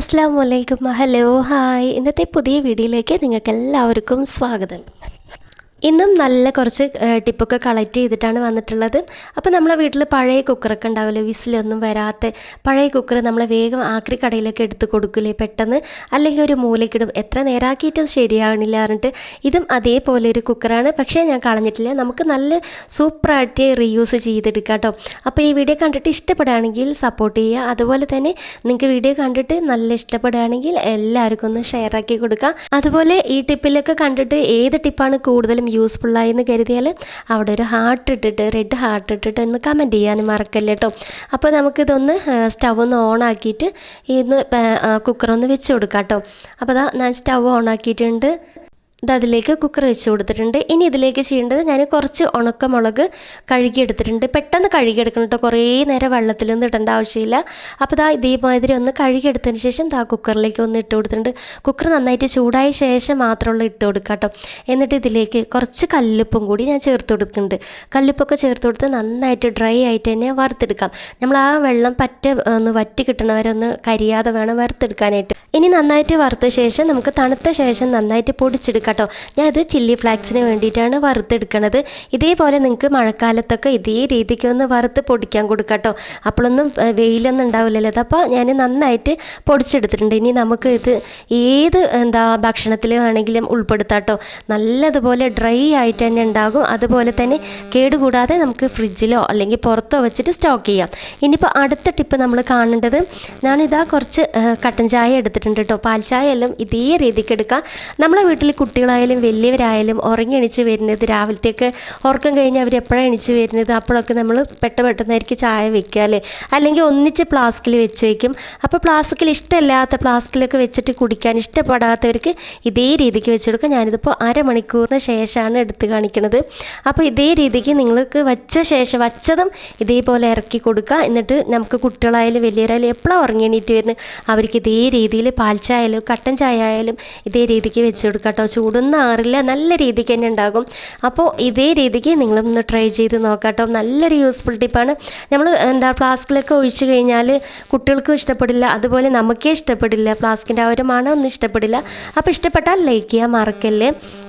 അസ്സാം വലൈക്കും hello hi. ഇന്നത്തെ പുതിയ വീഡിയോയിലേക്ക് നിങ്ങൾക്ക് എല്ലാവർക്കും സ്വാഗതം. ഇന്നും നല്ല കുറച്ച് ടിപ്പൊക്കെ കളക്ട് ചെയ്തിട്ടാണ് വന്നിട്ടുള്ളത്. അപ്പോൾ നമ്മളെ വീട്ടിൽ പഴയ കുക്കറൊക്കെ ഉണ്ടാവില്ലേ വിസിലൊന്നും വരാത്ത പഴയ കുക്കർ നമ്മൾ വേഗം ആക്രി കടയിലൊക്കെ എടുത്ത് കൊടുക്കില്ലേ പെട്ടെന്ന്? അല്ലെങ്കിൽ ഒരു മൂലയ്ക്കിടും എത്ര നേരാക്കിയിട്ടും ശരിയാവണില്ല പറഞ്ഞിട്ട് ഇതും അതേപോലെ ഒരു കുക്കറാണ്. പക്ഷേ ഞാൻ കളഞ്ഞിട്ടില്ല. നമുക്ക് നല്ല സൂപ്പറായിട്ട് റീയൂസ് ചെയ്തെടുക്കാം കേട്ടോ. അപ്പോൾ ഈ വീഡിയോ കണ്ടിട്ട് ഇഷ്ടപ്പെടുകയാണെങ്കിൽ സപ്പോർട്ട് ചെയ്യുക. അതുപോലെ തന്നെ നിങ്ങൾക്ക് വീഡിയോ കണ്ടിട്ട് നല്ല ഇഷ്ടപ്പെടുകയാണെങ്കിൽ എല്ലാവർക്കും ഒന്ന് ഷെയറാക്കി കൊടുക്കുക അതുപോലെ ഈ ടിപ്പിലൊക്കെ കണ്ടിട്ട് ഏത് ടിപ്പാണ് കൂടുതലും യൂസ്ഫുൾ എന്ന് കരുതിയാൽ അവിടെ ഒരു ഹാർട്ട് ഇട്ടിട്ട് റെഡ് ഹാർട്ട് ഇട്ടിട്ട് ഒന്ന് കമന്റ് ചെയ്യാൻ മറക്കല്ല കേട്ടോ അപ്പോൾ നമുക്കിതൊന്ന് സ്റ്റവ് ഒന്ന് ഓൺ ആക്കിയിട്ട് ഇന്ന് കുക്കറൊന്ന് വെച്ച് കൊടുക്കാം കേട്ടോ അപ്പോൾ അതാ ഞാൻ സ്റ്റവ് ഓൺ ആക്കിയിട്ടുണ്ട്. അതിലേക്ക് കുക്കർ വെച്ച് കൊടുത്തിട്ടുണ്ട്. ഇനി ഇതിലേക്ക് ചെയ്യേണ്ടത് ഞാൻ കുറച്ച് ഉണക്കമുളക് കഴുകിയെടുത്തിട്ടുണ്ട്. പെട്ടെന്ന് കഴുകിയെടുക്കണം കേട്ടോ കുറേ നേരം വെള്ളത്തിലൊന്നും ഇടേണ്ട ആവശ്യമില്ല. അപ്പോൾ ഇതാ ഇതേമാതിരി ഒന്ന് കഴുകിയെടുത്തതിന് ശേഷം ഇതാ കുക്കറിലേക്ക് ഒന്ന് ഇട്ട് കൊടുത്തിട്ടുണ്ട്. കുക്കർ നന്നായിട്ട് ചൂടായ ശേഷം മാത്രമുള്ള ഇട്ട് കൊടുക്കുക കേട്ടോ എന്നിട്ട് ഇതിലേക്ക് കുറച്ച് കല്ലുപ്പും കൂടി ഞാൻ ചേർത്ത് കൊടുക്കുന്നുണ്ട് കല്ലുപ്പൊക്കെ ചേർത്ത് കൊടുത്ത് നന്നായിട്ട് ഡ്രൈ ആയിട്ട് തന്നെ വറുത്തെടുക്കാം. നമ്മൾ ആ വെള്ളം പറ്റ ഒന്ന് വറ്റി കിട്ടണവരെ ഒന്ന് കരിയാതെ വേണം വറുത്തെടുക്കാനായിട്ട്. ഇനി നന്നായിട്ട് വറുത്ത ശേഷം നമുക്ക് തണുത്ത ശേഷം നന്നായിട്ട് പൊടിച്ചെടുക്കാം കേട്ടോ ഞാൻ ഇത് ചില്ലി ഫ്ലാക്സിന് വേണ്ടിയിട്ടാണ് വറുത്തെടുക്കണത്. ഇതേപോലെ നിങ്ങൾക്ക് മഴക്കാലത്തൊക്കെ ഇതേ രീതിക്ക് ഒന്ന് വറുത്ത് പൊടിക്കാൻ കൊടുക്കാം അപ്പോഴൊന്നും വെയിലൊന്നും ഉണ്ടാവില്ലല്ലോ. അപ്പോൾ ഞാൻ നന്നായിട്ട് പൊടിച്ചെടുത്തിട്ടുണ്ട്. ഇനി നമുക്ക് ഇത് ഏത് എന്താ ഭക്ഷണത്തിൽ വേണമെങ്കിലും ഉൾപ്പെടുത്താം കേട്ടോ നല്ലതുപോലെ ഡ്രൈ ആയിട്ട് തന്നെ ഉണ്ടാകും. അതുപോലെ തന്നെ കേടുകൂടാതെ നമുക്ക് ഫ്രിഡ്ജിലോ അല്ലെങ്കിൽ പുറത്തോ വെച്ചിട്ട് സ്റ്റോക്ക് ചെയ്യാം. ഇനിയിപ്പോൾ അടുത്ത ടിപ്പ് നമ്മൾ കാണേണ്ടത് ഞാനിതാ കുറച്ച് കട്ടൻ ചായ എടുത്തിട്ടുണ്ട്. കേട്ടോ പാൽച്ചായ ചായ എല്ലാം ഇതേ രീതിക്ക് എടുക്കാം. നമ്മളെ വീട്ടിൽ കുട്ടികളായാലും വലിയവരായാലും ഉറങ്ങി എണിച്ച് വരുന്നത് രാവിലത്തേക്ക് ഉറക്കം കഴിഞ്ഞ് അവർ എപ്പോഴാണ് എണിച്ച് വരുന്നത് അപ്പോഴൊക്കെ നമ്മൾ പെട്ട പെട്ടെന്നായിരിക്കും ചായ വെക്കുക അല്ലേ? അല്ലെങ്കിൽ ഒന്നിച്ച് ഫ്ലാസ്കിൽ വെച്ച് വയ്ക്കും അപ്പോൾ ഫ്ലാസ്കിൽ ഇഷ്ടമല്ലാത്ത ഫ്ലാസ്കിലൊക്കെ വെച്ചിട്ട് കുടിക്കാൻ ഇഷ്ടപ്പെടാത്തവർക്ക് ഇതേ രീതിക്ക് വെച്ച് കൊടുക്കാം. ഞാനിതിപ്പോൾ അരമണിക്കൂറിന് ശേഷമാണ് എടുത്ത് കാണിക്കുന്നത് അപ്പോൾ ഇതേ രീതിക്ക് നിങ്ങൾക്ക് വച്ച ശേഷം വച്ചതും ഇതേപോലെ ഇറക്കി കൊടുക്കുക. എന്നിട്ട് നമുക്ക് കുട്ടികളായാലും വലിയവരായാലും എപ്പോഴാണ് ഉറങ്ങി എണീറ്റ് വരുന്നത് അവർക്ക് ഇതേ രീതിയിൽ പാൽ ആയാലും കട്ടൻ ചായ ആയാലും ഇതേ രീതിക്ക് വെച്ച് കൊടുക്കുക കേട്ടോ ചൂടൊന്നും ആറില്ല നല്ല രീതിക്ക് തന്നെ ഉണ്ടാകും. അപ്പോൾ ഇതേ രീതിക്ക് നിങ്ങളൊന്ന് ട്രൈ ചെയ്ത് നോക്കാം കേട്ടോ നല്ലൊരു യൂസ്ഫുൾ ടിപ്പാണ് നമ്മൾ എന്താ ഫ്ലാസ്കിലൊക്കെ ഒഴിച്ചു കഴിഞ്ഞാൽ കുട്ടികൾക്കും ഇഷ്ടപ്പെടില്ല. അതുപോലെ നമുക്കേ ഇഷ്ടപ്പെടില്ല. ഫ്ലാസ്കിന്റെ ആ ഒരു മണം ഒന്നും ഇഷ്ടപ്പെടില്ല. അപ്പോൾ ഇഷ്ടപ്പെട്ടാൽ ലൈക്ക് ചെയ്യാൻ മറക്കല്ലേ.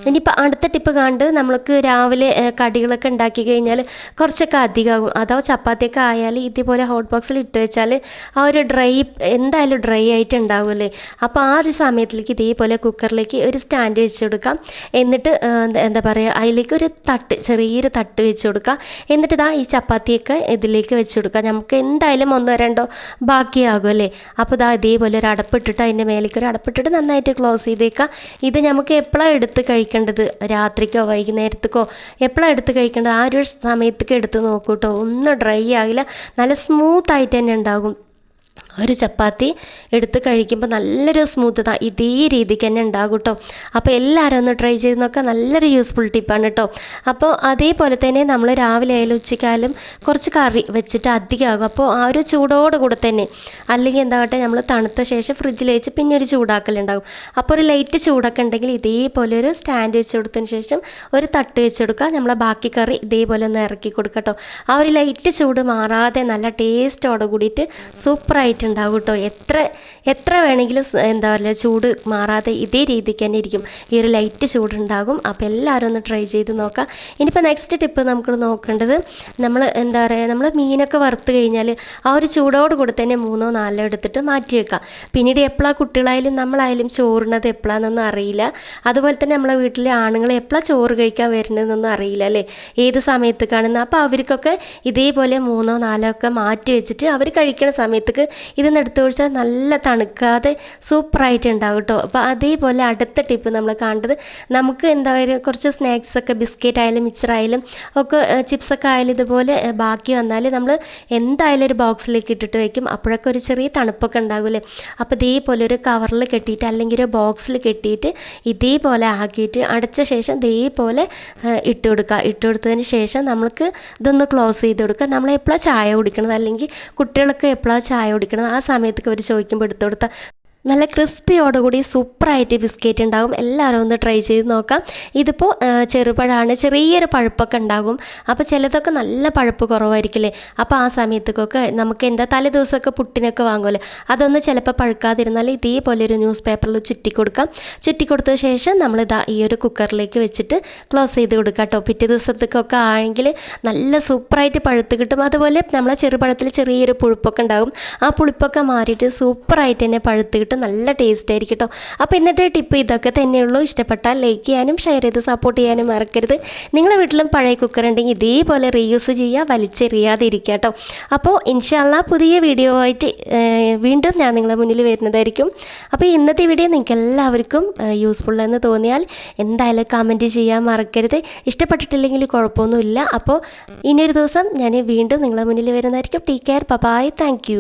ഇനിയിപ്പോൾ അടുത്ത ടിപ്പ് കണ്ട് നമ്മൾക്ക് രാവിലെ കടികളൊക്കെ ഉണ്ടാക്കി കഴിഞ്ഞാൽ കുറച്ചൊക്കെ അധികമാകും. അഥവാ ചപ്പാത്തിയൊക്കെ ആയാൽ ഇതേപോലെ ഹോട്ട് ബോക്സിൽ ഇട്ട് വെച്ചാൽ ആ ഒരു ഡ്രൈ എന്തായാലും ഡ്രൈ ആയിട്ട് ഉണ്ടാവുമല്ലേ. അപ്പോൾ ആ ഒരു സമയത്തിലേക്ക് ഇതേപോലെ കുക്കറിലേക്ക് ഒരു സ്റ്റാൻഡ് വെച്ച് കൊടുക്കാം. എന്നിട്ട് എന്താ- പറയുക അതിലേക്ക് ഒരു തട്ട് ചെറിയൊരു തട്ട് വെച്ച് കൊടുക്കുക എന്നിട്ട് ഇതാ ഈ ചപ്പാത്തിയൊക്കെ ഇതിലേക്ക് വെച്ച് കൊടുക്കുക നമുക്ക് എന്തായാലും ഒന്നോ രണ്ടോ ബാക്കിയാകും അല്ലേ? അപ്പോൾ ഇതാ ഇതേപോലെ ഒരു അടപ്പിട്ടിട്ട് അതിന്റെ മേലേക്ക് ഒരു അടപ്പിട്ടിട്ട് നന്നായിട്ട് ക്ലോസ് ചെയ്തേക്കുക ഇത് നമുക്ക് എപ്പോഴാണ് എടുത്ത് കഴിക്കേണ്ടത്? രാത്രിക്കോ വൈകുന്നേരത്തേക്കോ? എപ്പോഴാണ് എടുത്ത് കഴിക്കേണ്ടത്? ആ ഒരു സമയത്തേക്ക് എടുത്ത് നോക്കൂട്ടോ ഒന്നും ഡ്രൈ ആകില്ല. നല്ല സ്മൂത്ത് ആയിട്ട് തന്നെ ഉണ്ടാകും. ഒരു ചപ്പാത്തി എടുത്ത് കഴിക്കുമ്പോൾ നല്ലൊരു സ്മൂത്ത് ഇതേ രീതിക്ക് തന്നെ ഉണ്ടാകും കേട്ടോ അപ്പോൾ എല്ലാവരും ഒന്ന് ട്രൈ ചെയ്ത് നോക്കുക നല്ലൊരു യൂസ്ഫുൾ ടിപ്പാണ് കേട്ടോ അപ്പോൾ അതേപോലെ തന്നെ നമ്മൾ രാവിലെ ആയാലും ഉച്ചക്കായാലും കുറച്ച് കറി വെച്ചിട്ട് അധികമാകും അപ്പോൾ ആ ഒരു ചൂടോട് കൂടെ തന്നെ അല്ലെങ്കിൽ എന്താകട്ടെ നമ്മൾ തണുത്ത ശേഷം ഫ്രിഡ്ജിൽ വെച്ച് പിന്നെ ഒരു ചൂടാക്കലുണ്ടാകും അപ്പോൾ ഒരു ലൈറ്റ് ചൂടൊക്കെ ഉണ്ടെങ്കിൽ ഇതേപോലെ ഒരു സ്റ്റാൻഡ് വെച്ച് കൊടുത്തതിന് ശേഷം ഒരു തട്ട് വെച്ച് കൊടുക്കുക. നമ്മളെ ബാക്കി കറി ഇതേപോലെ ഒന്ന് ഇറക്കി കൊടുക്കുക കേട്ടോ ആ ഒരു ലൈറ്റ് ചൂട് മാറാതെ നല്ല ടേസ്റ്റോടെ കൂടിയിട്ട് സൂപ്പറായിട്ടുണ്ടാകും കേട്ടോ എത്ര എത്ര വേണമെങ്കിലും എന്താ പറയുക ചൂട് മാറാതെ ഇതേ രീതിക്ക് തന്നെ ഇരിക്കും. ഈ ഒരു ലൈറ്റ് ചൂടുണ്ടാകും. അപ്പോൾ എല്ലാവരും ഒന്ന് ട്രൈ ചെയ്ത് നോക്കാം. ഇനിയിപ്പോൾ നെക്സ്റ്റ് ടിപ്പ് നമുക്ക് നോക്കേണ്ടത് നമ്മൾ എന്താ പറയുക നമ്മൾ മീനൊക്കെ വറുത്ത് കഴിഞ്ഞാൽ ആ ഒരു ചൂടോട് കൂടെ തന്നെ മൂന്നോ നാലോ എടുത്തിട്ട് മാറ്റി വെക്കാം. പിന്നീട് എപ്പോഴാണ് കുട്ടികളായാലും നമ്മളായാലും ചോറുന്നത് എപ്പോഴാണെന്നൊന്നും അറിയില്ല. അതുപോലെ തന്നെ നമ്മളെ വീട്ടിലെ ആണുങ്ങൾ എപ്പോഴാണ് ചോറ് കഴിക്കാൻ വരുന്നതെന്നൊന്നും അറിയില്ല അല്ലേ? ഏത് സമയത്ത് കാണുന്ന അപ്പോൾ അവർക്കൊക്കെ ഇതേപോലെ മൂന്നോ നാലോ ഒക്കെ മാറ്റി വെച്ചിട്ട് അവർ കഴിക്കുന്ന സമയത്തേക്ക് ഇതൊന്ന് എടുത്ത് കുടിച്ചാൽ നല്ല തണുക്കാതെ സൂപ്പറായിട്ട് ഉണ്ടാവും കേട്ടോ അപ്പോൾ അതേപോലെ അടുത്ത ടിപ്പ് നമ്മൾ കണ്ടത് നമുക്ക് എന്താ പറയുക കുറച്ച് സ്നാക്സ് ഒക്കെ ബിസ്ക്കറ്റ് ആയാലും ആയാലും ഒക്കെ ചിപ്സൊക്കെ ആയാലും ഇതുപോലെ ബാക്കി വന്നാൽ നമ്മൾ എന്തായാലും ഒരു ബോക്സിലേക്ക് ഇട്ടിട്ട് വയ്ക്കും അപ്പോഴൊക്കെ ഒരു ചെറിയ തണുപ്പൊക്കെ ഉണ്ടാവില്ലേ? അപ്പോൾ ഇതേപോലെ ഒരു കവറിൽ കെട്ടിയിട്ട് അല്ലെങ്കിൽ ഒരു ബോക്സിൽ കെട്ടിയിട്ട് ഇതേപോലെ ആക്കിയിട്ട് അടച്ച ശേഷം ഇതേപോലെ ഇട്ട് കൊടുക്കുക ഇട്ട് കൊടുത്തതിന് ശേഷം നമ്മൾക്ക് ഇതൊന്ന് ക്ലോസ് ചെയ്ത് കൊടുക്കുക നമ്മൾ എപ്പോഴാണ് ചായ കുടിക്കണത്? അല്ലെങ്കിൽ കുട്ടികളൊക്കെ എപ്പോഴാണ് ചായ കുടിക്കണത്? ആ സമയത്തൊക്കെ അവർ ചോദിക്കുമ്പോൾ എടുത്തു കൊടുത്താൽ നല്ല ക്രിസ്പിയോടുകൂടി സൂപ്പറായിട്ട് ബിസ്ക്കറ്റ് ഉണ്ടാകും എല്ലാവരും ഒന്ന് ട്രൈ ചെയ്ത് നോക്കാം. ഇതിപ്പോൾ ചെറുപഴമാണ് ചെറിയൊരു പഴുപ്പൊക്കെ ഉണ്ടാകും. അപ്പോൾ ചിലതൊക്കെ നല്ല പഴുപ്പ് കുറവായിരിക്കില്ലേ? അപ്പോൾ ആ സമയത്തൊക്കെ നമുക്ക് എന്താ തലേ ദിവസമൊക്കെ പുട്ടിനൊക്കെ വാങ്ങുമല്ലോ. അതൊന്ന് ചിലപ്പോൾ പഴുക്കാതിരുന്നാൽ ഇതേപോലെ ഒരു ന്യൂസ് പേപ്പറിൽ ചുറ്റി കൊടുക്കാം. ചുറ്റി കൊടുത്ത ശേഷം നമ്മൾ ഇതാ ഈ ഒരു കുക്കറിലേക്ക് വെച്ചിട്ട് ക്ലോസ് ചെയ്ത് കൊടുക്കാം കേട്ടോ. പിറ്റേ ദിവസത്തേക്കൊക്കെ ആണെങ്കിൽ നല്ല സൂപ്പറായിട്ട് പഴുത്ത് കിട്ടും. അതുപോലെ നമ്മളെ ചെറുപഴത്തിൽ ചെറിയൊരു പുഴുപ്പൊക്കെ ഉണ്ടാകും. ആ പുളിപ്പൊക്കെ മാറിയിട്ട് സൂപ്പറായിട്ട് തന്നെ പഴുത്ത് നല്ല ടേസ്റ്റ് ആയിരിക്കും കേട്ടോ അപ്പോൾ ഇന്നത്തെ ടിപ്പ് ഇതൊക്കെ തന്നെയുള്ളൂ. ഇഷ്ടപ്പെട്ടാൽ ലൈക്ക് ചെയ്യാനും ഷെയർ ചെയ്ത് സപ്പോർട്ട് ചെയ്യാനും മറക്കരുത്. നിങ്ങളുടെ വീട്ടിലും പഴയ കുക്കർ ഉണ്ടെങ്കിൽ ഇതേപോലെ റീയൂസ് ചെയ്യുക വലിച്ചെറിയാതെ ഇരിക്കുക കേട്ടോ അപ്പോൾ ഇൻഷാല്ല പുതിയ വീഡിയോ ആയിട്ട് വീണ്ടും ഞാൻ നിങ്ങളുടെ മുന്നിൽ വരുന്നതായിരിക്കും. അപ്പോൾ ഇന്നത്തെ വീഡിയോ നിങ്ങൾക്ക് എല്ലാവർക്കും യൂസ്ഫുൾ എന്ന് തോന്നിയാൽ എന്തായാലും കമന്റ് ചെയ്യാൻ മറക്കരുത്. ഇഷ്ടപ്പെട്ടിട്ടില്ലെങ്കിൽ കുഴപ്പമൊന്നുമില്ല. അപ്പോൾ ഇനിയൊരു ദിവസം ഞാൻ വീണ്ടും നിങ്ങളുടെ മുന്നിൽ വരുന്നതായിരിക്കും. Take care bye thank